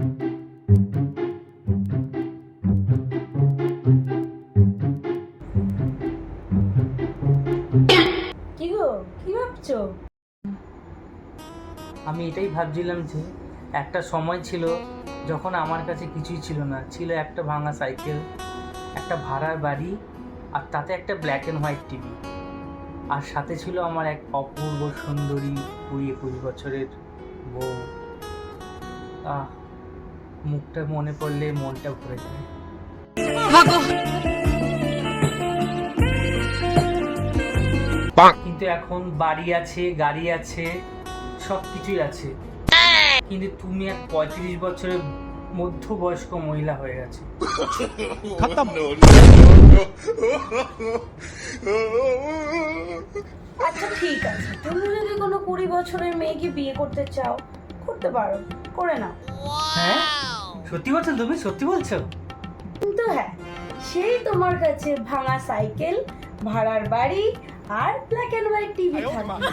কি গো, কি আমি এটাই ভাবছিলাম যে, একটা সময় ছিল যখন আমার কাছে কিছুই ছিল না। ছিল একটা ভাঙা সাইকেল, একটা ভাড়ার বাড়ি, আর তাতে একটা ব্ল্যাক অ্যান্ড হোয়াইট টিভি আর সাথে ছিল আমার এক অপূর্ব সুন্দরী কুড়ি একুশ বছরের বউ। আহ মুখটা মনে পড়লে মনটা ভরে যায়। কিন্তু এখন বাড়ি আছে গাড়ি আছে সব কিছুই আছে। কিন্তু তুমি এক পঁয়ত্রিশ বছরের মধ্যবয়স্ক মহিলা হয়ে গেছে। আচ্ছা ঠিক আছে। তুমি যদি কোনো কুড়ি বছরের মেয়েকে বিয়ে করতে চাও করতে পারো। করে নাও। হ্যাঁ? সত্যি বলছো তুমি সত্যি বলছো? কিন্তু হ্যাঁ সেই তোমার কাছে ভাঙা সাইকেল ভাড়ার বাড়ি আর ব্ল্যাক এন্ড হোয়াইট টিভি থাকবে?